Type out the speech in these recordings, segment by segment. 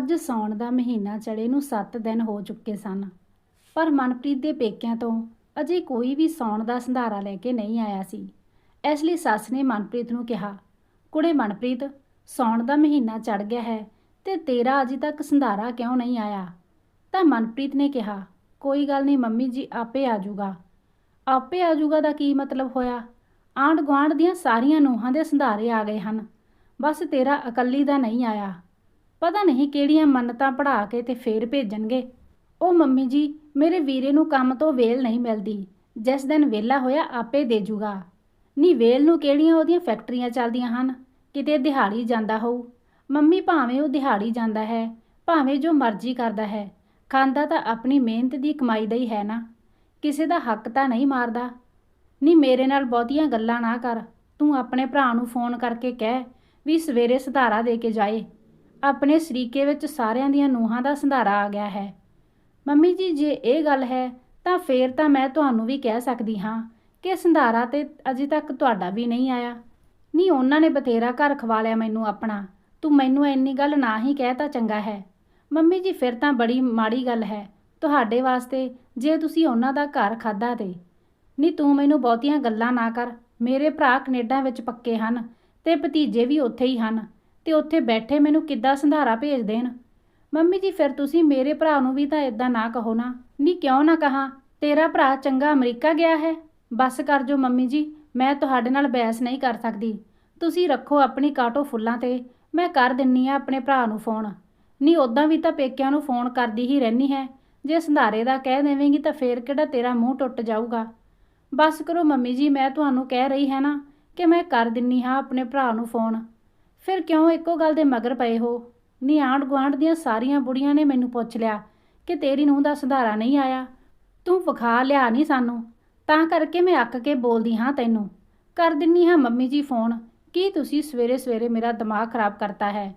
ਅੱਜ ਸੌਣ ਦਾ ਮਹੀਨਾ ਚੜੇ ਨੂੰ 7 ਦਿਨ ਹੋ ਚੁੱਕੇ ਸਨ। ਪਰ ਮਨਪ੍ਰੀਤ ਦੇ ਪੇਕਿਆਂ ਤੋਂ ਅਜੇ ਕੋਈ ਵੀ ਸੌਣ ਦਾ ਸੰਧਾਰਾ ਲੈ ਕੇ ਨਹੀਂ ਆਇਆ ਸੀ। ਇਸ ਲਈ ਸੱਸ ਨੇ ਮਨਪ੍ਰੀਤ ਨੂੰ ਕਿਹਾ, ਕੁੜੇ ਮਨਪ੍ਰੀਤ ਸੌਣ ਦਾ ਮਹੀਨਾ ਚੜ ਗਿਆ ਹੈ ਤੇ ਤੇਰਾ ਅਜੇ ਤੱਕ ਸੰਧਾਰਾ ਕਿਉਂ ਨਹੀਂ ਆਇਆ? ਤਾਂ ਮਨਪ੍ਰੀਤ ਨੇ ਕਿਹਾ, ਕੋਈ ਗੱਲ ਨਹੀਂ ਮੰਮੀ ਜੀ, ਆਪੇ ਆ ਜਾਊਗਾ। ਆਪੇ ਆ ਜਾਊਗਾ ਦਾ ਕੀ ਮਤਲਬ ਹੋਇਆ? ਆਂਢ ਗੁਆਂਢ ਦੀਆਂ ਸਾਰੀਆਂ ਨੂੰਹਾਂ ਦੇ ਸੰਧਾਰੇ ਆ ਗਏ ਹਨ। ਬਸ ਤੇਰਾ ਇਕੱਲੀ ਦਾ ਨਹੀਂ ਆਇਆ। ਪਤਾ ਨਹੀਂ ਕਿਹੜੀਆਂ ਮੰਨਤਾਂ ਪੜਾ ਕੇ ਤੇ ਫੇਰ ਭੇਜਣਗੇ। ਉਹ ਮੰਮੀ ਜੀ, ਮੇਰੇ ਵੀਰੇ ਨੂੰ ਕੰਮ ਤੋਂ ਵੇਲ ਨਹੀਂ ਮਿਲਦੀ। ਜਿਸ ਦਿਨ ਵਿਹਲਾ ਹੋਇਆ ਆਪੇ ਦੇ ਜੂਗਾ। ਨੀ ਵੇਲ ਨੂੰ ਕਿਹੜੀਆਂ ਉਹਦੀਆਂ ਫੈਕਟਰੀਆਂ ਚੱਲਦੀਆਂ ਹਨ? ਕਿਤੇ ਦਿਹਾੜੀ ਜਾਂਦਾ ਹੋਊ। ਮੰਮੀ ਭਾਵੇਂ ਉਹ ਦਿਹਾੜੀ ਜਾਂਦਾ ਹੈ, ਭਾਵੇਂ ਜੋ ਮਰਜ਼ੀ ਕਰਦਾ ਹੈ। ਖਾਂਦਾ ਤਾਂ ਆਪਣੀ ਮਿਹਨਤ ਦੀ ਕਮਾਈ ਦਾ ਹੀ ਹੈ ਨਾ। ਕਿਸੇ ਦਾ ਹੱਕ ਤਾਂ ਨਹੀਂ ਮਾਰਦਾ। ਨਹੀਂ ਮੇਰੇ ਨਾਲ ਬਹੁਤੀਆਂ ਗੱਲਾਂ ਨਾ ਕਰ। ਤੂੰ ਆਪਣੇ ਭਰਾ ਨੂੰ ਫੋਨ ਕਰਕੇ ਕਹਿ ਵੀ ਸਵੇਰੇ ਸੰਧਾਰਾ ਦੇ ਕੇ ਜਾਏ। ਆਪਣੇ ਸਰੀਕੇ ਵਿੱਚ ਸਾਰਿਆਂ ਦੀਆਂ ਨੂੰਹਾਂ ਦਾ ਸੰਧਾਰਾ ਆ ਗਿਆ ਹੈ। ਮੰਮੀ ਜੀ, ਜੇ ਇਹ ਗੱਲ ਹੈ, ਤਾਂ ਫੇਰ ਤਾਂ ਮੈਂ ਤੁਹਾਨੂੰ ਵੀ ਕਹਿ ਸਕਦੀ ਹਾਂ ਕਿ ਸੰਧਾਰਾ ਤੇ ਅਜੇ ਤੱਕ ਤੁਹਾਡਾ ਵੀ ਨਹੀਂ ਆਇਆ। ਨਹੀਂ ਉਹਨਾਂ ਨੇ ਬਥੇਰਾ ਘਰ ਖਵਾ ਲਿਆ ਮੈਨੂੰ ਆਪਣਾ। ਤੂੰ ਮੈਨੂੰ ਇੰਨੀ ਗੱਲ ਨਾ ਹੀ ਕਹਿ ਤਾਂ ਚੰਗਾ ਹੈ। ਮੰਮੀ ਜੀ, ਫਿਰ ਤਾਂ ਬੜੀ ਮਾੜੀ ਗੱਲ ਹੈ। ਤੁਹਾਡੇ ਵਾਸਤੇ ਜੇ ਤੁਸੀਂ ਉਹਨਾਂ ਦਾ ਘਰ ਖਾਦਾ ਤੇ। ਨਹੀਂ ਤੂੰ ਮੈਨੂੰ ਬਹੁਤੀਆਂ ਗੱਲਾਂ ਨਾ ਕਰ। ਮੇਰੇ ਭਰਾ ਕੈਨੇਡਾ ਵਿੱਚ ਪੱਕੇ ਹਨ ਤੇ ਭਤੀਜੇ ਵੀ ਉੱਥੇ ਹੀ ਹਨ। ਤੇ ਉੱਥੇ ਬੈਠੇ ਮੈਨੂੰ ਕਿੱਦਾਂ ਸੰਧਾਰਾ ਭੇਜ ਦੇਣ? ਮੰਮੀ ਜੀ, ਫਿਰ ਤੁਸੀਂ ਮੇਰੇ ਭਰਾ ਨੂੰ ਵੀ ਤਾਂ ਇਦਾਂ ਨਾ ਕਹੋ ਨਾ। ਨਹੀਂ ਕਿਉਂ ਨਾ ਕਹਾ? ਤੇਰਾ ਭਰਾ ਚੰਗਾ ਅਮਰੀਕਾ ਗਿਆ ਹੈ। ਬਸ ਕਰ ਜੋ ਮੰਮੀ ਜੀ, ਮੈਂ ਤੁਹਾਡੇ ਨਾਲ ਬਹਿਸ ਨਹੀਂ ਕਰ ਸਕਦੀ। ਤੁਸੀਂ ਰੱਖੋ ਆਪਣੀ ਕਾਟੋ ਫੁੱਲਾਂ ਤੇ। ਮੈਂ ਕਰ ਦਿੰਨੀ ਆ ਆਪਣੇ ਭਰਾ ਨੂੰ ਫੋਨ। ਨਹੀਂ ਉਦਾਂ ਵੀ ਤਾਂ ਪੇਕਿਆਂ ਨੂੰ ਫੋਨ ਕਰਦੀ ਹੀ ਰਹਿਣੀ ਹੈ। ਜੇ ਸੰਧਾਰੇ ਦਾ ਕਹਿ ਦੇਵੇਂਗੀ ਤਾਂ ਫੇਰ ਕਿਹੜਾ ਤੇਰਾ ਮੂੰਹ ਟੁੱਟ ਜਾਊਗਾ? ਬਸ ਕਰੋ ਮੰਮੀ ਜੀ, ਮੈਂ ਤੁਹਾਨੂੰ ਕਹਿ ਰਹੀ ਹੈ ਨਾ ਕਿ ਮੈਂ ਕਰ ਦਿੰਨੀ ਹਾਂ ਆਪਣੇ ਭਰਾ ਨੂੰ ਫੋਨ। ਫਿਰ ਕਿਉਂ ਇੱਕੋ ਗੱਲ ਦੇ ਮਗਰ ਪਏ ਹੋ? ਨੀ ਆਂਢ ਗੁਆਂਢ ਦੀਆਂ ਸਾਰੀਆਂ ਬੁੜੀਆਂ ਨੇ ਮੈਨੂੰ ਪੁੱਛ ਲਿਆ ਕਿ ਤੇਰੀ ਨੂੰਹ ਦਾ ਸੁਧਾਰਾ ਨਹੀਂ ਆਇਆ। ਤੂੰ ਵਿਖਾ ਲਿਆ ਨਹੀਂ ਸਾਨੂੰ। ਤਾਂ ਕਰਕੇ ਮੈਂ ਅੱਕ ਕੇ ਬੋਲਦੀ ਹਾਂ ਤੈਨੂੰ। ਕਰ ਦਿੰਨੀ ਹਾਂ ਮੰਮੀ ਜੀ ਫੋਨ। ਕੀ ਤੁਸੀਂ ਸਵੇਰੇ ਸਵੇਰੇ ਮੇਰਾ ਦਿਮਾਗ ਖਰਾਬ ਕਰਤਾ ਹੈ?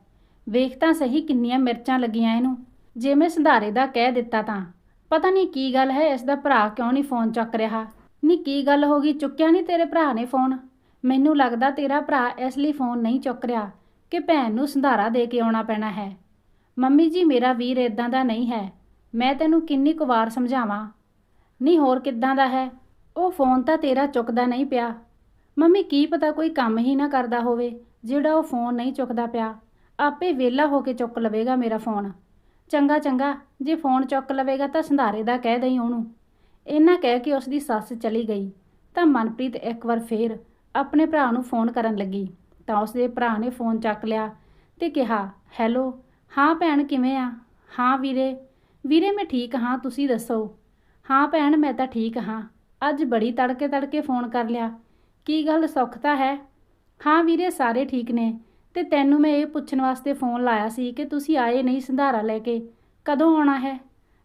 ਵੇਖ ਤਾਂ ਸਹੀ ਕਿੰਨੀਆਂ ਮਿਰਚਾਂ ਲੱਗੀਆਂ ਇਹਨੂੰ। ਜੇ ਮੈਂ ਸੰਧਾਰੇ ਦਾ ਕਹਿ ਦਿੱਤਾ ਤਾਂ। ਪਤਾ ਨਹੀਂ ਕੀ ਗੱਲ ਹੈ, ਇਸ ਦਾ ਭਰਾ ਕਿਉਂ ਨਹੀਂ ਫੋਨ ਚੱਕ ਰਿਹਾ? ਨਹੀਂ ਕੀ ਗੱਲ ਹੋ ਗਈ? ਚੁੱਕਿਆ ਨਹੀਂ ਤੇਰੇ ਭਰਾ ਨੇ ਫੋਨ? ਮੈਨੂੰ ਲੱਗਦਾ ਤੇਰਾ ਭਰਾ ਇਸ ਲਈ ਫੋਨ ਨਹੀਂ ਚੁੱਕ ਰਿਹਾ। ਕਿ ਭੈਣ ਨੂੰ ਸੰਧਾਰਾ ਦੇ ਕੇ ਆਉਣਾ ਪੈਣਾ ਹੈ। ਮੰਮੀ ਜੀ, ਮੇਰਾ ਵੀਰ ਇਦਾਂ ਦਾ ਨਹੀਂ ਹੈ। ਮੈਂ ਤੈਨੂੰ ਕਿੰਨੀ ਕੁ ਵਾਰ ਸਮਝਾਵਾਂ। ਨਹੀਂ, ਹੋਰ ਕਿੱਦਾਂ ਦਾ ਹੈ? ਉਹ ਫੋਨ ਤਾਂ ਤੇਰਾ ਚੁੱਕਦਾ ਨਹੀਂ ਪਿਆ। ਮੰਮੀ, ਕੀ ਪਤਾ ਕੋਈ ਕੰਮ ਹੀ ਨਾ ਕਰਦਾ ਹੋਵੇ, ਜਿਹੜਾ ਉਹ ਫੋਨ ਨਹੀਂ ਚੁੱਕਦਾ ਪਿਆ। ਆਪੇ ਵਿਹਲਾ ਹੋ ਕੇ ਚੁੱਕ ਲਵੇਗਾ ਮੇਰਾ ਫੋਨ। ਚੰਗਾ ਚੰਗਾ, ਜੇ ਫੋਨ ਚੁੱਕ ਲਵੇਗਾ ਤਾਂ ਸੰਧਾਰੇ ਦਾ ਕਹਿ ਦਈ ਉਹਨੂੰ। ਇਹਨਾਂ ਕਹਿ ਕੇ ਉਸ ਦੀ ਸੱਸ ਚਲੀ ਗਈ। ਤਾਂ ਮਨਪ੍ਰੀਤ ਇੱਕ ਵਾਰ ਫੇਰ ਆਪਣੇ ਭਰਾ ਨੂੰ ਫੋਨ ਕਰਨ ਲੱਗੀ। ਤਾਂ ਉਸਦੇ ਭਰਾ ਨੇ ਫੋਨ ਚੱਕ ਲਿਆ ਤੇ ਕਿਹਾ, ਹੈਲੋ, ਹਾਂ ਭੈਣ ਕਿਵੇਂ ਆ? ਹਾਂ ਵੀਰੇ। ਵੀਰੇ, ਮੈਂ ਠੀਕ ਹਾਂ, ਤੁਸੀਂ ਦੱਸੋ? ਹਾਂ ਭੈਣ, ਮੈਂ ਤਾਂ ਠੀਕ ਹਾਂ। ਅੱਜ ਬੜੀ ਤੜਕੇ ਤੜਕੇ ਫੋਨ ਕਰ ਲਿਆ। ਕੀ ਗੱਲ, ਸੁੱਖ ਤਾਂ ਹੈ? ਹਾਂ ਵੀਰੇ, ਸਾਰੇ ਠੀਕ ਨੇ ਤੇ ਤੈਨੂੰ ਮੈਂ ਇਹ ਪੁੱਛਣ ਵਾਸਤੇ ਫੋਨ ਲਾਇਆ ਸੀ ਕਿ ਤੁਸੀਂ ਆਏ ਨਹੀਂ ਸੰਧਾਰਾ ਲੈ ਕੇ। ਕਦੋਂ ਆਉਣਾ ਹੈ?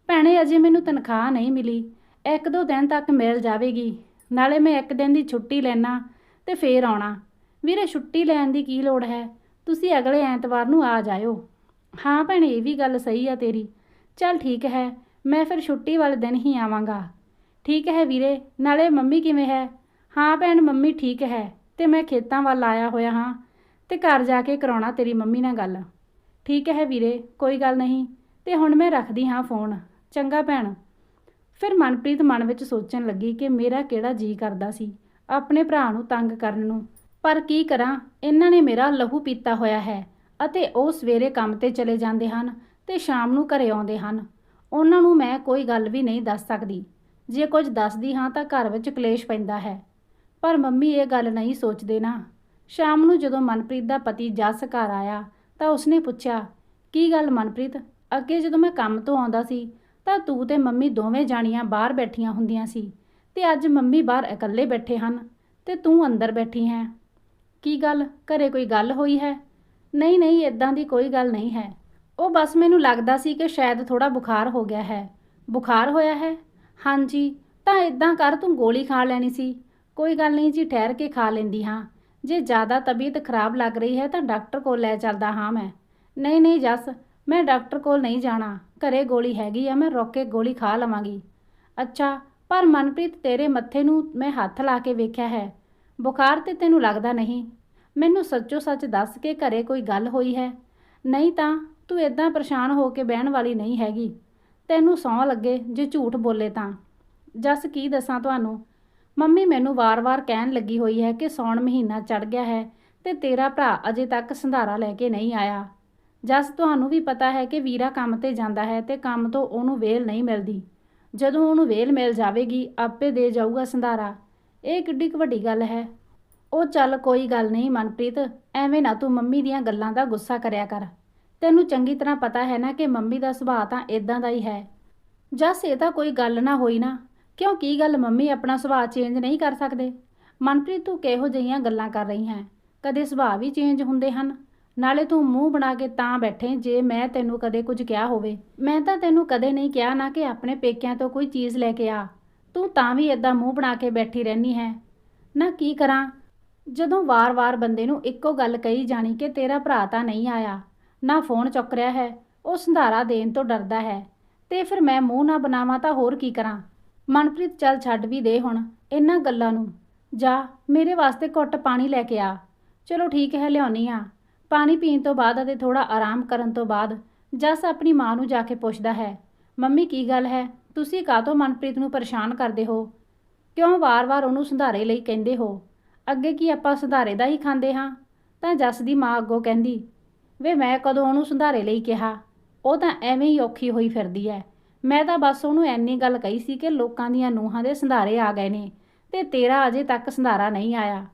ਭੈਣੇ, ਅਜੇ ਮੈਨੂੰ ਤਨਖਾਹ ਨਹੀਂ ਮਿਲੀ। ਇੱਕ ਦੋ ਦਿਨ ਤੱਕ ਮਿਲ ਜਾਵੇਗੀ। ਨਾਲੇ ਮੈਂ ਇੱਕ ਦਿਨ ਦੀ ਛੁੱਟੀ ਲੈਣਾ ਤੇ ਫੇਰ ਆਉਣਾ। ਵੀਰੇ ਛੁੱਟੀ ਲੈਣ ਦੀ ਕੀ ਲੋੜ ਹੈ? ਤੁਸੀਂ ਅਗਲੇ ਐਤਵਾਰ ਨੂੰ ਆ ਜਾਇਓ। ਹਾਂ ਭੈਣੇ, ਇਹ ਵੀ ਗੱਲ ਸਹੀ ਆ ਤੇਰੀ। ਚੱਲ ਠੀਕ ਹੈ, ਮੈਂ ਫਿਰ ਛੁੱਟੀ ਵਾਲੇ ਦਿਨ ਹੀ ਆਵਾਂਗਾ। ਠੀਕ ਹੈ ਵੀਰੇ, ਨਾਲੇ ਮੰਮੀ ਕਿਵੇਂ ਹੈ? ਹਾਂ ਭੈਣ, ਮੰਮੀ ਠੀਕ ਹੈ ਤੇ ਮੈਂ ਖੇਤਾਂ ਵੱਲ ਆਇਆ ਹੋਇਆ ਹਾਂ ਤੇ ਘਰ ਜਾ ਕੇ ਕਰਾਉਣਾ ਤੇਰੀ ਮੰਮੀ ਨਾਲ ਗੱਲ। ਠੀਕ ਹੈ ਵੀਰੇ, ਕੋਈ ਗੱਲ ਨਹੀਂ, ਤੇ ਹੁਣ ਮੈਂ ਰੱਖਦੀ ਹਾਂ ਫੋਨ। ਚੰਗਾ ਭੈਣ। ਫਿਰ ਮਨਪ੍ਰੀਤ ਮਨ ਵਿੱਚ ਸੋਚਣ ਲੱਗੀ ਕਿ ਮੇਰਾ ਕਿਹੜਾ ਜੀ ਕਰਦਾ ਸੀ, ਆਪਣੇ ਭਰਾ ਨੂੰ ਤੰਗ ਕਰਨ ਨੂੰ। ਪਰ ਕੀ ਕਰਾਂ? ਇਹਨਾਂ ਨੇ ਮੇਰਾ ਲਹੂ ਪੀਤਾ ਹੋਇਆ ਹੈ ਅਤੇ ਉਹ ਸਵੇਰੇ ਕੰਮ ਤੇ ਚਲੇ ਜਾਂਦੇ ਹਨ ਤੇ ਸ਼ਾਮ ਨੂੰ ਘਰੇ ਆਉਂਦੇ ਹਨ। ਉਹਨਾਂ ਨੂੰ ਮੈਂ ਕੋਈ ਗੱਲ ਵੀ ਨਹੀਂ ਦੱਸ ਸਕਦੀ। ਜੇ ਕੁਝ ਦੱਸਦੀ ਹਾਂ ਤਾਂ ਘਰ ਵਿੱਚ ਕਲੇਸ਼ ਪੈਂਦਾ ਹੈ। ਪਰ ਮੰਮੀ ਇਹ ਗੱਲ ਨਹੀਂ ਸੋਚਦੇ ਨਾ। ਸ਼ਾਮ ਨੂੰ ਜਦੋਂ ਮਨਪ੍ਰੀਤ ਦਾ ਪਤੀ ਜੱਸ ਘਰ ਆਇਆ ਤਾਂ ਉਸਨੇ ਪੁੱਛਿਆ, ਕੀ ਗੱਲ ਮਨਪ੍ਰੀਤ? ਅੱਗੇ ਜਦੋਂ ਮੈਂ ਕੰਮ ਤੋਂ ਆਉਂਦਾ ਸੀ ਤਾਂ ਤੂੰ ਤੇ ਮੰਮੀ ਦੋਵੇਂ ਜਾਣੀਆਂ ਬਾਹਰ ਬੈਠੀਆਂ ਹੁੰਦੀਆਂ ਸੀ ਤੇ ਅੱਜ ਮੰਮੀ ਬਾਹਰ ਇਕੱਲੇ ਬੈਠੇ ਹਨ ਤੇ ਤੂੰ ਅੰਦਰ ਬੈਠੀ ਹੈ। ਕੀ ਗੱਲ? ਘਰੇ ਕੋਈ ਗੱਲ ਹੋਈ ਹੈ? ਨਹੀਂ ਨਹੀਂ ਇਦਾਂ ਦੀ ਕੋਈ ਗੱਲ ਨਹੀਂ ਹੈ। ਉਹ ਬਸ ਮੈਨੂੰ ਲੱਗਦਾ ਸੀ ਕਿ ਸ਼ਾਇਦ ਥੋੜਾ ਬੁਖਾਰ ਹੋ ਗਿਆ ਹੈ। ਬੁਖਾਰ ਹੋਇਆ ਹੈ? ਹਾਂਜੀ, ਤਾਂ ਇਦਾਂ ਕਰ ਤੂੰ ਗੋਲੀ ਖਾ ਲੈਣੀ ਸੀ। ਕੋਈ ਗੱਲ ਨਹੀਂ ਜੀ, ਠਹਿਰ ਕੇ ਖਾ ਲੈਂਦੀ ਹਾਂ। ਜੇ ਜ਼ਿਆਦਾ ਤਬੀਅਤ ਖਰਾਬ ਲੱਗ ਰਹੀ ਹੈ ਤਾਂ ਡਾਕਟਰ ਕੋਲ ਲੈ ਚੱਲਦਾ ਹਾਂ ਮੈਂ। ਨਹੀਂ ਨਹੀਂ ਜੱਸ, ਮੈਂ ਡਾਕਟਰ ਕੋਲ ਨਹੀਂ ਜਾਣਾ। ਘਰੇ ਗੋਲੀ ਹੈਗੀ ਆ, ਮੈਂ ਰੁੱਕ ਕੇ ਗੋਲੀ ਖਾ ਲਵਾਂਗੀ। ਅੱਛਾ, ਪਰ ਮਨਪ੍ਰੀਤ ਤੇਰੇ ਮੱਥੇ ਨੂੰ ਮੈਂ ਹੱਥ ਲਾ ਕੇ ਵੇਖਿਆ ਹੈ। ਬੁਖਾਰ ਤੇ ਤੈਨੂੰ ਲੱਗਦਾ ਨਹੀਂ? ਮੈਨੂੰ ਸੱਚੋ ਸੱਚ ਦੱਸ ਕੇ ਘਰੇ ਕੋਈ ਗੱਲ ਹੋਈ ਹੈ? ਨਹੀਂ ਤਾਂ ਤੂੰ ਇਦਾਂ ਪਰੇਸ਼ਾਨ ਹੋ ਕੇ ਬਹਿਣ ਵਾਲੀ ਨਹੀਂ ਹੈਗੀ। ਤੈਨੂੰ ਸੌਂ ਲੱਗੇ ਜੇ ਝੂਠ ਬੋਲੇ ਤਾਂ। ਜਸ, ਕੀ ਦੱਸਾਂ ਤੁਹਾਨੂੰ? ਮੰਮੀ ਮੈਨੂੰ ਵਾਰ-ਵਾਰ ਕਹਿਣ ਲੱਗੀ ਹੋਈ ਹੈ ਕਿ ਸੌਣ ਮਹੀਨਾ ਚੜ ਗਿਆ ਹੈ ਤੇ ਤੇਰਾ ਭਰਾ ਅਜੇ ਤੱਕ ਸੰਧਾਰਾ ਲੈ ਕੇ ਨਹੀਂ ਆਇਆ। ਜਸ, ਤੁਹਾਨੂੰ ਵੀ ਪਤਾ ਹੈ ਕਿ ਵੀਰਾ ਕੰਮ ਤੇ ਜਾਂਦਾ ਹੈ ਤੇ ਕੰਮ ਤੋਂ ਉਹਨੂੰ ਵੇਲ ਨਹੀਂ ਮਿਲਦੀ। ਜਦੋਂ ਉਹਨੂੰ ਵੇਲ ਮਿਲ ਜਾਵੇਗੀ, ਆਪੇ ਦੇ ਜਾਊਗਾ ਸੰਧਾਰਾ। ਇਹ ਕਿੱਡੀ ਕੁ ਵੱਡੀ ਗੱਲ ਹੈ। ਉਹ ਚੱਲ ਕੋਈ ਗੱਲ ਨਹੀਂ ਮਨਪ੍ਰੀਤ, ਐਵੇਂ ਨਾ ਤੂੰ ਮੰਮੀ ਦੀਆਂ ਗੱਲਾਂ ਦਾ ਗੁੱਸਾ ਕਰਿਆ ਕਰ। ਤੈਨੂੰ ਚੰਗੀ ਤਰ੍ਹਾਂ ਪਤਾ ਹੈ ਨਾ ਕਿ ਮੰਮੀ ਦਾ ਸੁਭਾਅ ਤਾਂ ਇਦਾਂ ਦਾ ਹੀ ਹੈ। ਜਸ, ਇਹ ਤਾਂ ਕੋਈ ਗੱਲ ਨਾ ਹੋਈ ਨਾ। ਕਿਉਂ, ਕੀ ਗੱਲ ਮੰਮੀ ਆਪਣਾ ਸੁਭਾਅ ਚੇਂਜ ਨਹੀਂ ਕਰ ਸਕਦੇ? ਮਨਪ੍ਰੀਤ, ਤੂੰ ਕਿਹੋ ਜਿਹੀਆਂ ਗੱਲਾਂ ਕਰ ਰਹੀ ਹੈ? ਕਦੇ ਸੁਭਾਅ ਵੀ ਚੇਂਜ ਹੁੰਦੇ ਹਨ? ਨਾਲੇ ਤੂੰ ਮੂੰਹ ਬਣਾ ਕੇ ਤਾਂ ਬੈਠੇ ਜੇ ਮੈਂ ਤੈਨੂੰ ਕਦੇ ਕੁਝ ਕਿਹਾ ਹੋਵੇ। ਮੈਂ ਤਾਂ ਤੈਨੂੰ ਕਦੇ ਨਹੀਂ ਕਿਹਾ ਨਾ ਕਿ ਆਪਣੇ ਪੇਕਿਆਂ ਤੋਂ ਕੋਈ ਚੀਜ਼ ਲੈ ਕੇ ਆ। ਤੂੰ ਤਾਂ ਵੀ ਇਦਾਂ ਮੂੰਹ ਬਣਾ ਕੇ ਬੈਠੀ ਰਹਿਨੀ ਹੈ। ਨਾ ਕੀ ਕਰਾਂ? ਜਦੋਂ ਵਾਰ-ਵਾਰ ਬੰਦੇ ਨੂੰ ਇੱਕੋ ਗੱਲ ਕਹੀ ਜਾਣੀ ਕਿ ਤੇਰਾ ਭਰਾ ਤਾਂ ਨਹੀਂ ਆਇਆ, ਨਾ ਫੋਨ ਚੁੱਕ ਰਿਹਾ ਹੈ, ਉਹ ਸੰਧਾਰਾ ਦੇਣ ਤੋਂ ਡਰਦਾ ਹੈ। ਤੇ ਫਿਰ ਮੈਂ ਮੂੰਹ ਨਾ ਬਣਾਵਾਂ ਤਾਂ ਹੋਰ ਕੀ ਕਰਾਂ? ਮਨਪ੍ਰੀਤ, ਚੱਲ ਛੱਡ ਵੀ ਦੇ ਹੁਣ ਇਹਨਾਂ ਗੱਲਾਂ ਨੂੰ। ਜਾ, ਮੇਰੇ ਵਾਸਤੇ ਘੁੱਟ ਪਾਣੀ ਲੈ ਕੇ ਆ। ਚਲੋ ਠੀਕ ਹੈ, ਲਿਆਉਣੀ ਆ। ਪਾਣੀ ਪੀਣ ਤੋਂ ਬਾਅਦ ਅਤੇ ਥੋੜਾ ਆਰਾਮ ਕਰਨ ਤੋਂ ਬਾਅਦ ਜਸ ਆਪਣੀ ਮਾਂ ਨੂੰ ਜਾ ਕੇ ਪੁੱਛਦਾ ਹੈ, ਮੰਮੀ, ਕੀ ਗੱਲ ਹੈ? ਤੁਸੀਂ ਕਾਹਤੋਂ ਮਨਪ੍ਰੀਤ ਨੂੰ ਪਰੇਸ਼ਾਨ ਕਰਦੇ ਹੋ? ਕਿਉਂ ਵਾਰ-ਵਾਰ ਉਹਨੂੰ ਸੰਧਾਰੇ ਲਈ ਕਹਿੰਦੇ ਹੋ? ਅੱਗੇ ਕੀ ਆਪਾਂ ਸੁਧਾਰੇ ਦਾ ਹੀ ਖਾਂਦੇ ਹਾਂ? ਤਾਂ ਜੱਸ ਦੀ ਮਾਂ ਅੱਗੋਂ ਕਹਿੰਦੀ, ਵੇ, ਮੈਂ ਕਦੋਂ ਉਹਨੂੰ ਸੰਧਾਰੇ ਲਈ ਕਿਹਾ? ਉਹ ਤਾਂ ਐਵੇਂ ਹੀ ਔਖੀ ਹੋਈ ਫਿਰਦੀ ਐ। ਮੈਂ ਤਾਂ ਬਸ ਉਹਨੂੰ ਐਨੀ ਗੱਲ ਕਹੀ ਸੀ ਕਿ ਲੋਕਾਂ ਦੀਆਂ ਨੂੰਹਾਂ ਦੇ ਸੰਧਾਰੇ ਆ ਗਏ ਨੇ ਤੇ ਤੇਰਾ ਅਜੇ ਤੱਕ ਸੰਧਾਰਾ ਨਹੀਂ ਆਇਆ।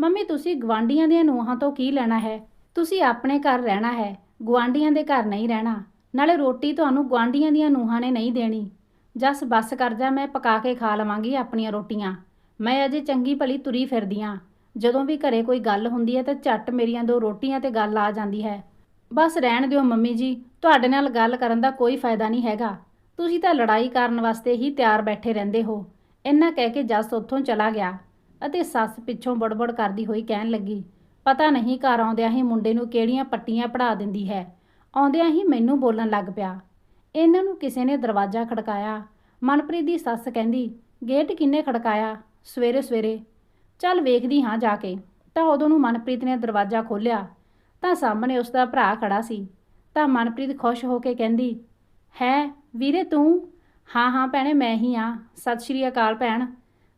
ਮੰਮੀ, ਤੁਸੀਂ ਗਵਾਂਡੀਆਂ ਦੀਆਂ ਨੂੰਹਾਂ ਤੋਂ ਕੀ ਲੈਣਾ ਹੈ? ਤੁਸੀਂ ਆਪਣੇ ਘਰ ਰਹਿਣਾ ਹੈ ਗਵਾਂਡੀਆਂ ਦੇ ਘਰ ਨਹੀਂ ਰਹਿਣਾ। ਨਾਲੇ ਰੋਟੀ ਤੁਹਾਨੂੰ ਗਵਾਂਡੀਆਂ ਦੀਆਂ ਨੂੰਹਾਂ ਨੇ ਨਹੀਂ ਦੇਣੀ। ਜਸ ਬੱਸ ਕਰ ਜਾ, ਮੈਂ ਪਕਾ ਕੇ ਖਾ ਲਵਾਂਗੀ ਆਪਣੀਆਂ ਰੋਟੀਆਂ। ਮੈਂ ਅਜੇ ਚੰਗੀ ਭਲੀ ਤੁਰੀ ਫਿਰਦੀ ਫਿਰਦੀਆਂ ਜਦੋਂ ਵੀ ਘਰੇ ਕੋਈ ਗੱਲ ਹੁੰਦੀ ਹੈ ਤਾਂ ਝੱਟ ਮੇਰੀਆਂ ਦੋ ਰੋਟੀਆਂ ਤੇ ਗੱਲ ਆ ਜਾਂਦੀ ਹੈ। ਬਸ ਰਹਿਣ ਦਿਓ ਮੰਮੀ ਜੀ, ਤੁਹਾਡੇ ਨਾਲ ਗੱਲ ਕਰਨ ਦਾ ਕੋਈ ਫਾਇਦਾ ਨਹੀਂ ਹੈਗਾ। ਤੁਸੀਂ ਤਾਂ ਲੜਾਈ ਕਰਨ ਵਾਸਤੇ ਹੀ ਤਿਆਰ ਬੈਠੇ ਰਹਿੰਦੇ ਹੋ। ਇੰਨਾ ਕਹਿ ਕੇ ਜੱਸ ਉੱਥੋਂ ਚਲਾ ਗਿਆ ਅਤੇ ਸੱਸ ਪਿੱਛੋਂ ਬੜਬੜ ਕਰਦੀ ਹੋਈ ਕਹਿਣ ਲੱਗੀ, ਪਤਾ ਨਹੀਂ ਘਰ ਆਉਂਦਿਆਂ ਹੀ ਮੁੰਡੇ ਨੂੰ ਕਿਹੜੀਆਂ ਪੱਟੀਆਂ ਪੜਾ ਦਿੰਦੀ ਹੈ? ਆਉਂਦਿਆਂ ਹੀ ਮੈਨੂੰ ਬੋਲਣ ਲੱਗ ਪਿਆ। ਇਹਨਾਂ ਨੂੰ ਕਿਸੇ ਨੇ ਦਰਵਾਜ਼ਾ ਖੜਕਾਇਆ। ਮਨਪ੍ਰੀਤ ਦੀ ਸੱਸ ਕਹਿੰਦੀ, ਗੇਟ ਕਿੰਨੇ ਖੜਕਾਇਆ? ਸਵੇਰੇ ਸਵੇਰੇ। ਚੱਲ ਵੇਖਦੀ ਹਾਂ ਜਾ ਕੇ। ਤਾਂ ਉਦੋਂ ਨੂੰ ਮਨਪ੍ਰੀਤ ਨੇ ਦਰਵਾਜ਼ਾ ਖੋਲ੍ਹਿਆ। ਤਾਂ ਸਾਹਮਣੇ ਉਸ ਦਾ ਭਰਾ ਖੜਾ ਸੀ। ਤਾਂ ਮਨਪ੍ਰੀਤ ਖੁਸ਼ ਹੋ ਕੇ ਕਹਿੰਦੀ, ਹੈ, ਵੀਰੇ ਤੂੰ? ਹਾਂ ਹਾਂ ਭੈਣੇ, ਮੈਂ ਹੀ ਆ ਸਤਿ ਸ਼੍ਰੀ ਅਕਾਲ ਭੈਣ।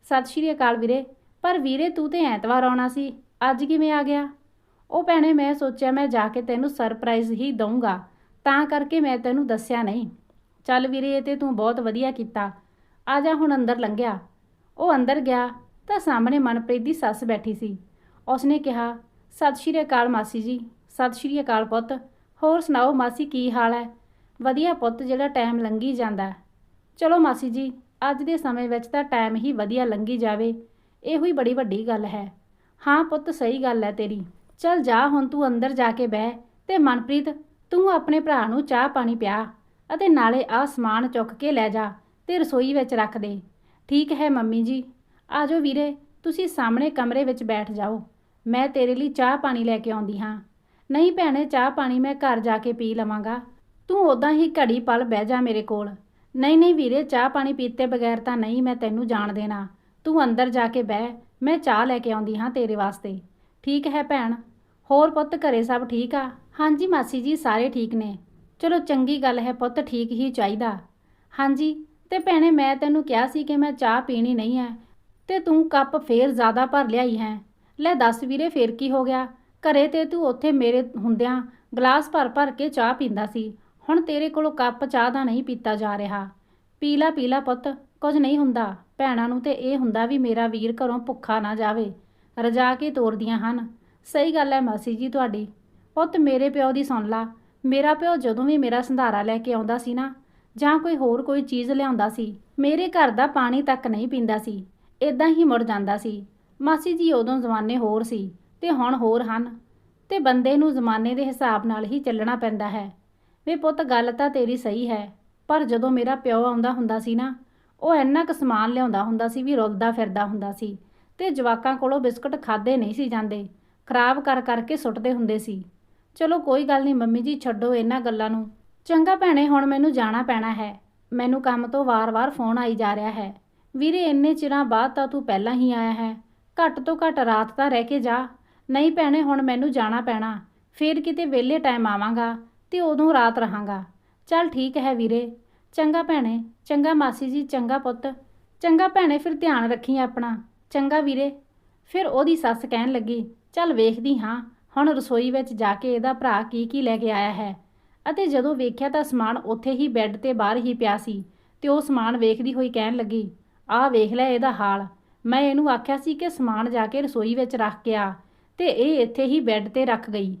ਸਤਿ ਸ਼੍ਰੀ ਅਕਾਲ ਵੀਰੇ। ਪਰ ਵੀਰੇ ਤੂੰ ਤੇ ਐਤਵਾਰ ਆਉਣਾ ਸੀ। ਅੱਜ ਕਿਵੇਂ ਆ ਗਿਆ? ਉਹ ਭੈਣੇ, ਮੈਂ ਸੋਚਿਆ ਮੈਂ ਜਾ ਕੇ ਤੈਨੂੰ ਸਰਪ੍ਰਾਈਜ਼ ਹੀ ਦਊਂਗਾ। ਤਾਂ ਕਰਕੇ ਮੈਂ ਤੈਨੂੰ ਦੱਸਿਆ ਨਹੀਂ। ਚੱਲ ਵੀਰੇ, ਇਹ ਤੇ ਤੂੰ ਬਹੁਤ ਵਧੀਆ ਕੀਤਾ। ਆ ਜਾ ਹੁਣ ਅੰਦਰ ਲੰਘਿਆ। ਉਹ ਅੰਦਰ ਗਿਆ ਤਾਂ ਸਾਹਮਣੇ ਮਨਪ੍ਰੀਤ ਦੀ ਸੱਸ ਬੈਠੀ ਸੀ। ਉਸਨੇ ਕਿਹਾ, ਸਤਿ ਸ਼੍ਰੀ ਅਕਾਲ ਮਾਸੀ ਜੀ। ਸਤਿ ਸ਼੍ਰੀ ਅਕਾਲ ਪੁੱਤ। ਹੋਰ ਸੁਣਾਓ ਮਾਸੀ, ਕੀ ਹਾਲ ਹੈ? ਵਧੀਆ ਪੁੱਤ ਜਿਹੜਾ ਟਾਈਮ ਲੰਘੀ ਜਾਂਦਾ ਚਲੋ ਮਾਸੀ ਜੀ, ਅੱਜ ਦੇ ਸਮੇਂ ਵਿੱਚ ਤਾਂ ਟਾਈਮ ਹੀ ਵਧੀਆ ਲੰਘੀ ਜਾਵੇ। ਇਹੋ ਹੀ ਬੜੀ ਵੱਡੀ ਗੱਲ ਹੈ। ਹਾਂ ਪੁੱਤ, ਸਹੀ ਗੱਲ ਹੈ ਤੇਰੀ। ਚੱਲ ਜਾ ਹੁਣ ਤੂੰ ਅੰਦਰ ਜਾ ਕੇ ਬਹਿ ਤੇ ਮਨਪ੍ਰੀਤ ਤੂੰ ਆਪਣੇ ਭਰਾ ਨੂੰ ਚਾਹ ਪਾਣੀ ਪਿਆ ਅਤੇ ਨਾਲੇ ਆਹ ਸਮਾਨ ਚੁੱਕ ਕੇ ਲੈ ਜਾ ਤੇ ਰਸੋਈ ਵਿੱਚ ਰੱਖ ਦੇ। ਠੀਕ ਹੈ ਮੰਮੀ ਜੀ। ਆਜੋ ਵੀਰੇ, ਤੁਸੀਂ ਸਾਹਮਣੇ ਕਮਰੇ ਵਿੱਚ ਬੈਠ ਜਾਓ। ਮੈਂ ਤੇਰੇ ਲਈ ਚਾਹ ਪਾਣੀ ਲੈ ਕੇ ਆਉਂਦੀ ਹਾਂ। ਨਹੀਂ ਭੈਣੇ, ਚਾਹ ਪਾਣੀ ਮੈਂ ਘਰ ਜਾ ਕੇ ਪੀ ਲਵਾਂਗਾ। ਤੂੰ ਉਦਾਂ ਹੀ ਘੜੀ ਪਲ ਬਹਿ ਜਾ ਮੇਰੇ ਕੋਲ। ਨਹੀਂ ਨਹੀਂ ਵੀਰੇ, ਚਾਹ ਪਾਣੀ ਪੀਤੇ ਬਗੈਰ ਤਾਂ ਨਹੀਂ ਮੈਂ ਤੈਨੂੰ ਜਾਣ ਦੇਣਾ। ਤੂੰ ਅੰਦਰ ਜਾ ਕੇ ਬਹਿ, ਮੈਂ ਚਾਹ ਲੈ ਕੇ ਆਉਂਦੀ ਹਾਂ ਤੇਰੇ ਵਾਸਤੇ। ਠੀਕ ਹੈ ਭੈਣ। ਹੋਰ ਪੁੱਤ ਘਰੇ ਸਭ ਠੀਕ ਆ? ਹਾਂਜੀ ਮਾਸੀ ਜੀ, ਸਾਰੇ ਠੀਕ ਨੇ। ਚਲੋ ਚੰਗੀ ਗੱਲ ਹੈ ਪੁੱਤ, ਠੀਕ ਹੀ ਚਾਹੀਦਾ। ਹਾਂਜੀ, ਤੇ ਭੈਣੇ ਮੈਂ ਤੈਨੂੰ ਕਿਹਾ ਸੀ ਕਿ ਮੈਂ ਚਾਹ ਪੀਣੀ ਨਹੀਂ ਹੈ, ਤੇ ਤੂੰ ਕੱਪ ਫੇਰ ਜ਼ਿਆਦਾ ਭਰ ਲਿਆਈ ਹੈ। ਲੈ ਦੱਸ ਵੀਰੇ, ਫੇਰ ਕੀ ਹੋ ਗਿਆ? ਘਰੇ ਤੇ ਤੂੰ ਉੱਥੇ ਮੇਰੇ ਹੁੰਦਿਆਂ ਗਲਾਸ ਭਰ ਭਰ ਕੇ ਚਾਹ ਪੀਂਦਾ ਸੀ। ਹੁਣ ਤੇਰੇ ਕੋਲੋਂ ਕੱਪ ਚਾਹ ਦਾ ਨਹੀਂ ਪੀਤਾ ਜਾ ਰਿਹਾ। ਪੀਲਾ ਪੀਲਾ ਪੁੱਤ, ਕੁਝ ਨਹੀਂ ਹੁੰਦਾ। ਭੈਣਾਂ ਨੂੰ ਤੇ ਇਹ ਹੁੰਦਾ ਵੀ ਮੇਰਾ ਵੀਰ ਘਰੋਂ ਭੁੱਖਾ ਨਾ ਜਾਵੇ। ਰਜਾ ਕੇ ਤੋਰਦੀਆਂ ਹਨ। ਸਹੀ ਗੱਲ ਹੈ ਮਾਸੀ ਜੀ ਤੁਹਾਡੀ। ਪੁੱਤ ਮੇਰੇ ਪਿਓ ਦੀ ਸੁਣ ਲਾ। ਮੇਰਾ ਪਿਓ ਜਦੋਂ ਵੀ ਮੇਰਾ ਸੰਧਾਰਾ ਲੈ ਕੇ ਆਉਂਦਾ ਸੀ ਨਾ, ਜਾਂ ਕੋਈ ਹੋਰ ਕੋਈ ਚੀਜ਼ ਲਿਆਉਂਦਾ ਸੀ, ਮੇਰੇ ਘਰ ਦਾ ਪਾਣੀ ਤੱਕ ਨਹੀਂ ਪੀਂਦਾ ਸੀ। ਇਦਾਂ ਹੀ ਮੁੜ ਜਾਂਦਾ ਸੀ। ਮਾਸੀ ਜੀ ਉਦੋਂ ਜ਼ਮਾਨੇ ਹੋਰ ਸੀ ਤੇ ਹੁਣ ਹੋਰ ਹਨ ਤੇ ਬੰਦੇ ਨੂੰ ਜ਼ਮਾਨੇ ਦੇ ਹਿਸਾਬ ਨਾਲ ਹੀ ਚੱਲਣਾ ਪੈਂਦਾ ਹੈ। ਵੇ ਪੁੱਤ ਗੱਲ ਤਾਂ ਤੇਰੀ ਸਹੀ ਹੈ, ਪਰ ਜਦੋਂ ਮੇਰਾ ਪਿਓ ਆਉਂਦਾ ਹੁੰਦਾ ਸੀ ਨਾ, ਉਹ ਇੰਨਾ ਕੁ ਸਮਾਨ ਲਿਆਉਂਦਾ ਹੁੰਦਾ ਸੀ ਵੀ ਰੁਲਦਾ ਫਿਰਦਾ ਹੁੰਦਾ ਸੀ ਤੇ ਜਵਾਕਾਂ ਕੋਲੋਂ ਬਿਸਕਟ ਖਾਦੇ ਨਹੀਂ ਸੀ ਜਾਂਦੇ, ਖਰਾਬ ਕਰ ਕਰਕੇ ਸੁੱਟਦੇ ਹੁੰਦੇ ਸੀ। ਚਲੋ ਕੋਈ ਗੱਲ ਨਹੀਂ ਮੰਮੀ ਜੀ, ਛੱਡੋ ਇਹਨਾਂ ਗੱਲਾਂ ਨੂੰ। ਚੰਗਾ ਭੈਣੇ, ਹੁਣ ਮੈਨੂੰ ਜਾਣਾ ਪੈਣਾ ਹੈ। ਮੈਨੂੰ ਕੰਮ ਤੋਂ ਵਾਰ-ਵਾਰ ਫੋਨ ਆਈ ਜਾ ਰਿਹਾ ਹੈ। ਵੀਰੇ, ਇੰਨੇ ਚਿਰਾਂ ਬਾਅਦ ਤਾਂ ਤੂੰ ਪਹਿਲਾਂ ਹੀ ਆਇਆ ਹੈ। ਘੱਟ ਤੋਂ ਘੱਟ ਰਾਤ ਤਾਂ ਰਹਿ ਕੇ ਜਾ। ਨਹੀਂ ਭੈਣੇ, ਹੁਣ ਮੈਨੂੰ ਜਾਣਾ ਪੈਣਾ। ਫੇਰ ਕਿਤੇ ਵਿਹਲੇ ਟਾਈਮ ਆਵਾਂਗਾ ਤੇ ਉਦੋਂ ਰਾਤ ਰਹਾਂਗਾ। ਚੱਲ ਠੀਕ ਹੈ ਵੀਰੇ। ਚੰਗਾ ਭੈਣੇ, ਚੰਗਾ ਮਾਸੀ ਜੀ, ਚੰਗਾ ਪੁੱਤ। ਚੰਗਾ ਭੈਣੇ, ਫਿਰ ਧਿਆਨ ਰੱਖੀ ਆਪਣਾ। ਚੰਗਾ ਵੀਰੇ। ਫਿਰ ਉਹਦੀ ਸੱਸ ਕਹਿਣ ਲੱਗੀ, ਚੱਲ ਵੇਖਦੀ ਹਾਂ। ਹੁਣ ਰਸੋਈ ਵਿੱਚ ਜਾ ਕੇ ਇਹਦਾ ਭਰਾ ਕੀ ਕੀ ਲੈ ਕੇ ਆਇਆ ਹੈ? ਅਤੇ ਜਦੋਂ ਵੇਖਿਆ ਤਾਂ ਸਮਾਨ ਉੱਥੇ ਹੀ ਬੈੱਡ ਤੇ ਬਾਹਰ ਹੀ ਪਿਆ ਸੀ ਤੇ ਉਹ ਸਮਾਨ ਵੇਖਦੀ ਹੋਈ ਕਹਿਣ ਲੱਗੀ ਆਹ ਵੇਖ ਲੈ ਇਹਦਾ ਹਾਲ। ਮੈਂ ਇਹਨੂੰ ਆਖਿਆ ਸੀ ਕਿ ਸਮਾਨ ਜਾ ਕੇ ਰਸੋਈ ਵਿੱਚ ਰੱਖ ਕੇ ਆ ਤੇ ਇਹ ਇੱਥੇ ਹੀ ਬੈੱਡ ਤੇ ਰੱਖ ਗਈ।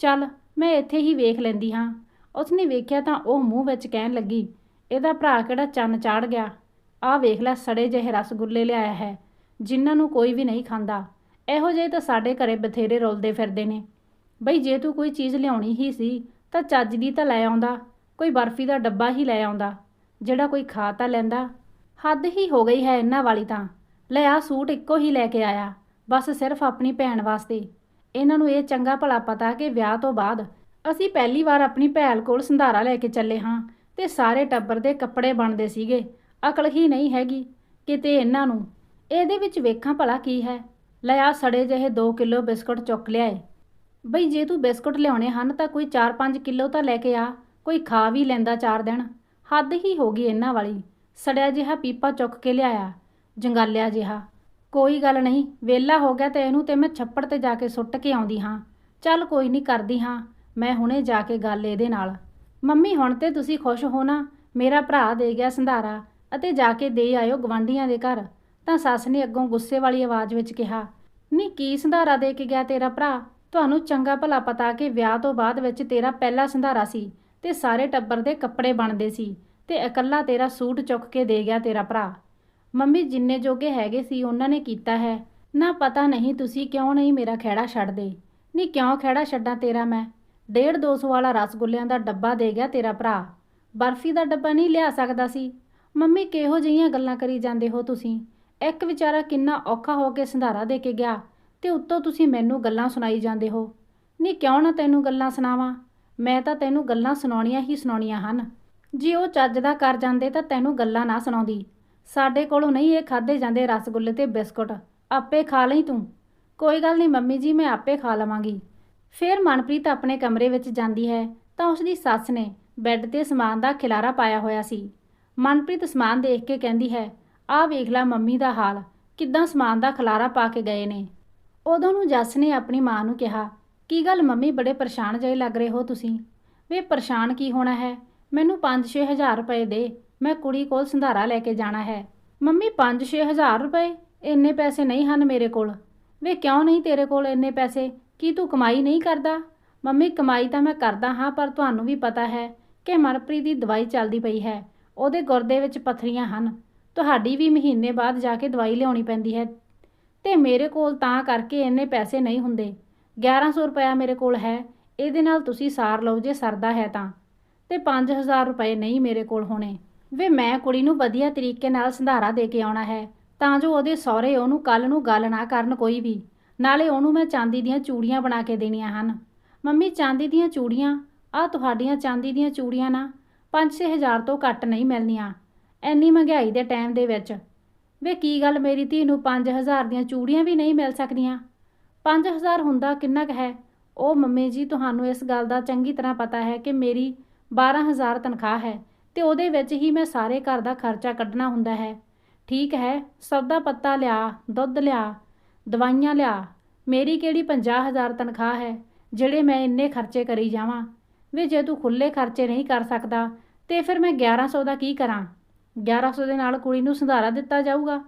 ਚੱਲ, ਮੈਂ ਇੱਥੇ ਹੀ ਵੇਖ ਲੈਂਦੀ ਹਾਂ। ਉਸਨੇ ਵੇਖਿਆ ਤਾਂ ਉਹ ਮੂੰਹ ਵਿੱਚ ਕਹਿਣ ਲੱਗੀ, ਇਹਦਾ ਭਰਾ ਕਿਹੜਾ ਚੰਨ ਚਾੜ ਗਿਆ? ਆਹ ਵੇਖ ਲੈ ਸੜੇ ਜਿਹੇ ਰਸਗੁੱਲੇ ਲਿਆਇਆ ਹੈ। ਜਿਨ੍ਹਾਂ ਨੂੰ ਕੋਈ ਵੀ ਨਹੀਂ ਖਾਂਦਾ। ਇਹੋ ਜਿਹੇ ਤਾਂ ਸਾਡੇ ਘਰੇ ਬਥੇਰੇ ਰੁਲਦੇ ਫਿਰਦੇ ਨੇ। ਬਈ ਜੇ ਤੂੰ ਕੋਈ ਚੀਜ਼ ਲਿਆਉਣੀ ਹੀ ਸੀ, ਤਾਂ ਚੱਜ ਦੀ ਤਾਂ ਲੈ ਆਉਂਦਾ, ਕੋਈ ਬਰਫੀ ਦਾ ਡੱਬਾ ਹੀ ਲੈ ਆਉਂਦਾ, ਜਿਹੜਾ ਕੋਈ ਖਾ ਤਾਂ ਲੈਂਦਾ। ਹੱਦ ਹੀ ਹੋ ਗਈ ਹੈ ਇਹਨਾਂ ਵਾਲੀ ਤਾਂ। ਲੈ ਆ ਸੂਟ ਇੱਕੋ ਹੀ ਲੈ ਕੇ ਆਇਆ, ਬਸ ਸਿਰਫ ਆਪਣੀ ਭੈਣ ਵਾਸਤੇ। ਇਹਨਾਂ ਨੂੰ ਇਹ ਚੰਗਾ ਭਲਾ ਪਤਾ ਕਿ ਵਿਆਹ ਤੋਂ ਬਾਅਦ ਅਸੀਂ ਪਹਿਲੀ ਵਾਰ ਆਪਣੀ ਭੈਣ ਕੋਲ ਸੰਧਾਰਾ ਲੈ ਕੇ ਚੱਲੇ ਹਾਂ ਤੇ ਸਾਰੇ ਟੱਬਰ ਦੇ ਕੱਪੜੇ ਬਣਦੇ ਸੀਗੇ। ਅਕਲ ਹੀ ਨਹੀਂ ਹੈਗੀ ਕਿਤੇ ਇਹਨਾਂ ਨੂੰ। ਇਹਦੇ ਵਿੱਚ ਵੇਖਾਂ ਭਲਾ ਕੀ ਹੈ। ਲੈ ਆ ਸੜੇ ਜਿਹੇ 2 ਕਿਲੋ ਬਿਸਕੁਟ ਚੁੱਕ ਲਿਆਏ। ਬਈ ਜੇ ਤੂੰ ਬਿਸਕੁਟ ਲਿਆਉਣੇ ਹਨ ਤਾਂ ਕੋਈ 4-5 ਕਿਲੋ ਤਾਂ ਲੈ ਕੇ ਆ, ਕੋਈ ਖਾ ਵੀ ਲੈਂਦਾ ਚਾਰ ਦਿਨ। ਹੱਦ ਹੀ ਹੋ ਗਈ ਇਹਨਾਂ ਵਾਲੀ। ਸੜਿਆ ਜਿਹਾ ਪੀਪਾ ਚੁੱਕ ਕੇ ਲਿਆਇਆ, ਜੰਗਾਲਿਆ ਜਿਹਾ। ਕੋਈ ਗੱਲ ਨਹੀਂ, ਵੇਲਾ ਹੋ ਗਿਆ ਤੇ ਇਹਨੂੰ ਤੇ ਮੈਂ ਛੱਪੜ ਤੇ ਜਾ ਕੇ ਸੁੱਟ ਕੇ ਆਉਂਦੀ ਹਾਂ। ਚੱਲ ਕੋਈ ਨਹੀਂ ਕਰਦੀ ਹਾਂ, ਮੈਂ ਹੁਣੇ ਜਾ ਕੇ ਗੱਲ ਇਹਦੇ ਨਾਲ। ਮੰਮੀ ਹੁਣ ਤੇ ਤੁਸੀਂ ਖੁਸ਼ ਹੋ ਨਾ, ਮੇਰਾ ਭਰਾ ਦੇ ਗਿਆ ਸੰਧਾਰਾ, ਅਤੇ ਜਾ ਕੇ ਦੇ ਆਇਓ ਗਵਾਂਢੀਆਂ ਦੇ ਘਰ। ਤਾਂ ਸੱਸ ਨੇ ਅੱਗੋਂ ਗੁੱਸੇ ਵਾਲੀ ਆਵਾਜ਼ ਵਿੱਚ ਕਿਹਾ, ਨੀ ਕੀ ਸੰਧਾਰਾ ਦੇ ਕੇ ਗਿਆ ਤੇਰਾ ਭਰਾ? ਤੁਹਾਨੂੰ ਚੰਗਾ ਭਲਾ ਪਤਾ ਕਿ ਵਿਆਹ ਤੋਂ ਬਾਅਦ ਵਿੱਚ ਤੇਰਾ ਪਹਿਲਾ ਸੰਧਾਰਾ ਸੀ ਤੇ ਸਾਰੇ ਟੱਬਰ ਦੇ ਕੱਪੜੇ ਬਣਦੇ ਸੀ ਤੇ ਇਕੱਲਾ ਤੇਰਾ ਸੂਟ ਚੁੱਕ ਕੇ ਦੇ ਗਿਆ ਤੇਰਾ ਭਰਾ। ਮੰਮੀ ਜਿੰਨੇ ਜੋਗੇ ਹੈਗੇ ਸੀ ਉਹਨਾਂ ਨੇ ਕੀਤਾ ਹੈ। ਨਾ ਪਤਾ ਨਹੀਂ ਤੁਸੀਂ ਕਿਉਂ ਨਹੀਂ ਮੇਰਾ ਖਹਿੜਾ ਛੱਡਦੇ। ਨਹੀਂ ਕਿਉਂ ਖਹਿੜਾ ਛੱਡਾਂ ਤੇਰਾ ਮੈਂ? ਡੇਢ 200 ਵਾਲਾ ਰਸਗੁੱਲਿਆਂ ਦਾ ਡੱਬਾ ਦੇ ਗਿਆ ਤੇਰਾ ਭਰਾ। ਬਰਫੀ ਦਾ ਡੱਬਾ ਨਹੀਂ ਲਿਆ ਸਕਦਾ ਸੀ? ਮੰਮੀ ਕਿਹੋ ਜਿਹੀਆਂ ਗੱਲਾਂ ਕਰੀ ਜਾਂਦੇ ਹੋ ਤੁਸੀਂ? ਇੱਕ ਵਿਚਾਰਾ ਕਿੰਨਾ ਔਖਾ ਹੋ ਕੇ ਸੰਧਾਰਾ ਦੇ ਕੇ ਗਿਆ ਤੇ ਉੱਤੋਂ ਤੁਸੀਂ ਮੈਨੂੰ ਗੱਲਾਂ ਸੁਣਾਈ ਜਾਂਦੇ ਹੋ। ਨਹੀਂ ਕਿਉਂ ਨਾ ਤੈਨੂੰ ਗੱਲਾਂ ਸੁਣਾਵਾਂ? ਮੈਂ ਤਾਂ ਤੈਨੂੰ ਗੱਲਾਂ ਸੁਣਾਉਣੀਆਂ ਹੀ ਸੁਣਾਉਣੀਆਂ ਹਨ। ਜੇ ਉਹ ਚੱਜ ਦਾ ਕਰ ਜਾਂਦੇ ਤਾਂ ਤੈਨੂੰ ਗੱਲਾਂ ਨਾ ਸੁਣਾਉਂਦੀ। ਸਾਡੇ ਕੋਲੋਂ ਨਹੀਂ ਇਹ ਖਾਦੇ ਜਾਂਦੇ ਰਸਗੁੱਲੇ ਤੇ ਬਿਸਕੁਟ। ਆਪੇ ਖਾ ਲਈ ਤੂੰ। ਕੋਈ ਗੱਲ ਨਹੀਂ ਮੰਮੀ ਜੀ, ਮੈਂ ਆਪੇ ਖਾ ਲਵਾਂਗੀ। ਫਿਰ ਮਨਪ੍ਰੀਤ ਆਪਣੇ ਕਮਰੇ ਵਿੱਚ ਜਾਂਦੀ ਹੈ ਤਾਂ ਉਸਦੀ ਸੱਸ ਨੇ ਬੈੱਡ ਤੇ ਸਮਾਨ ਦਾ ਖਿਲਾਰਾ ਪਾਇਆ ਹੋਇਆ ਸੀ। ਮਨਪ੍ਰੀਤ ਸਮਾਨ ਦੇਖ ਕੇ ਕਹਿੰਦੀ ਹੈ ਆਹ ਵੇਖ ਲੈ ਮੰਮੀ ਦਾ ਹਾਲ, ਕਿੱਦਾਂ ਸਮਾਨ ਦਾ ਖਲਾਰਾ ਪਾ ਕੇ ਗਏ ਨੇ। ਉਦੋਂ ਨੂੰ ਜੱਸ ਨੇ ਆਪਣੀ ਮਾਂ ਨੂੰ ਕਿਹਾ, ਕੀ ਗੱਲ ਮੰਮੀ, ਬੜੇ ਪਰੇਸ਼ਾਨ ਜਿਹੇ ਲੱਗ ਰਹੇ ਹੋ ਤੁਸੀਂ? ਵੇ, ਪਰੇਸ਼ਾਨ ਕੀ ਹੋਣਾ ਹੈ? ਮੈਨੂੰ 5-6 ਹਜ਼ਾਰ ਰੁਪਏ ਦੇ, ਮੈਂ ਕੁੜੀ ਕੋਲ ਸੰਧਾਰਾ ਲੈ ਕੇ ਜਾਣਾ ਹੈ। ਮੰਮੀ 5-6 ਹਜ਼ਾਰ ਰੁਪਏ? ਇੰਨੇ ਪੈਸੇ ਨਹੀਂ ਹਨ ਮੇਰੇ ਕੋਲ। ਵੇ, ਕਿਉਂ ਨਹੀਂ ਤੇਰੇ ਕੋਲ ਇੰਨੇ ਪੈਸੇ? ਕੀ ਤੂੰ ਕਮਾਈ ਨਹੀਂ ਕਰਦਾ? ਮੰਮੀ, ਕਮਾਈ ਤਾਂ ਮੈਂ ਕਰਦਾ ਹਾਂ, ਪਰ ਤੁਹਾਨੂੰ ਵੀ ਪਤਾ ਹੈ ਕਿ ਮਨਪ੍ਰੀਤ ਦੀ ਦਵਾਈ ਚੱਲਦੀ ਪਈ ਹੈ। ਉਹਦੇ ਗੁਰਦੇ ਵਿੱਚ ਪੱਥਰੀਆਂ ਹਨ। ਤੁਹਾਡੀ ਵੀ ਮਹੀਨੇ ਬਾਅਦ ਜਾ ਕੇ ਦਵਾਈ ਲਿਆਉਣੀ ਪੈਂਦੀ ਹੈ। ਤੇ ਮੇਰੇ ਕੋਲ ਤਾਂ ਕਰਕੇ ਇੰਨੇ ਪੈਸੇ ਨਹੀਂ ਹੁੰਦੇ। 1100 ਰੁਪਇਆ ਮੇਰੇ ਕੋਲ ਹੈ। ਇਹਦੇ ਨਾਲ ਤੁਸੀਂ ਸਾਰ ਲਓ ਜੇ ਸਰਦਾ ਹੈ ਤਾਂ। ਤੇ 5000 ਰੁਪਏ ਨਹੀਂ ਮੇਰੇ ਕੋਲ ਹੋਣੇ। ਵੇ ਮੈਂ ਕੁੜੀ ਨੂੰ ਵਧੀਆ ਤਰੀਕੇ ਨਾਲ ਸੰਧਾਰਾ ਦੇ ਕੇ ਆਉਣਾ ਹੈ। ਤਾਂ ਜੋ ਉਹਦੇ ਸਹੁਰੇ ਉਹਨੂੰ ਕੱਲ ਨੂੰ ਗੱਲ ਨਾ ਕਰਨ ਕੋਈ ਵੀ। ਨਾਲੇ ਉਹਨੂੰ ਮੈਂ ਚਾਂਦੀ ਦੀਆਂ ਚੂੜੀਆਂ ਬਣਾ ਕੇ ਦੇਣੀਆਂ ਹਨ। ਮੰਮੀ, ਚਾਂਦੀ ਦੀਆਂ ਚੂੜੀਆਂ? ਆ ਤੁਹਾਡੀਆਂ ਚਾਂਦੀ ਦੀਆਂ ਚੂੜੀਆਂ ਨਾ। 5-6000 ਤੋਂ ਘੱਟ ਨਹੀਂ ਮਿਲਣੀਆਂ। ਐਨੀ ਮਹਿੰਗਾਈ ਦੇ ਟਾਈਮ ਦੇ ਵਿੱਚ। ਵੇ ਕੀ ਗੱਲ ਮੇਰੀ ਧੀ ਨੂੰ 5000 ਦੀਆਂ ਚੂੜੀਆਂ ਵੀ ਨਹੀਂ ਮਿਲ ਸਕਦੀਆਂ? 5000 ਹੁੰਦਾ ਕਿੰਨਾ ਕੁ ਹੈ? ਉਹ ਮੰਮੀ ਜੀ, ਤੁਹਾਨੂੰ ਇਸ ਗੱਲ ਦਾ ਚੰਗੀ ਤਰ੍ਹਾਂ ਪਤਾ ਹੈ ਕਿ ਮੇਰੀ 12000 ਤਨਖਾਹ ਹੈ ਤੇ ਉਹਦੇ ਵਿੱਚ ਹੀ ਮੈਂ ਸਾਰੇ ਘਰ ਦਾ ਖਰਚਾ ਕੱਢਣਾ ਹੁੰਦਾ ਹੈ। ਠੀਕ ਹੈ ਸੌਦਾ ਪੱਤਾ ਲਿਆ, ਦੁੱਧ ਲਿਆ, ਦਵਾਈਆਂ ਲਿਆ, ਮੇਰੀ ਕਿਹੜੀ 50000 ਤਨਖਾਹ ਹੈ ਜਿਹੜੇ ਮੈਂ ਇੰਨੇ ਖਰਚੇ ਕਰੀ ਜਾਵਾਂ? ਵੇ ਜੇ ਤੂੰ ਖੁੱਲੇ ਖਰਚੇ ਨਹੀਂ ਕਰ ਸਕਦਾ, ਤੇ ਫਿਰ ਮੈਂ 1100 ਦਾ ਕੀ ਕਰਾਂ? 1100 ਦੇ ਨਾਲ ਕੁੜੀ ਨੂੰ ਸੰਧਾਰਾ ਦਿੱਤਾ ਜਾਊਗਾ।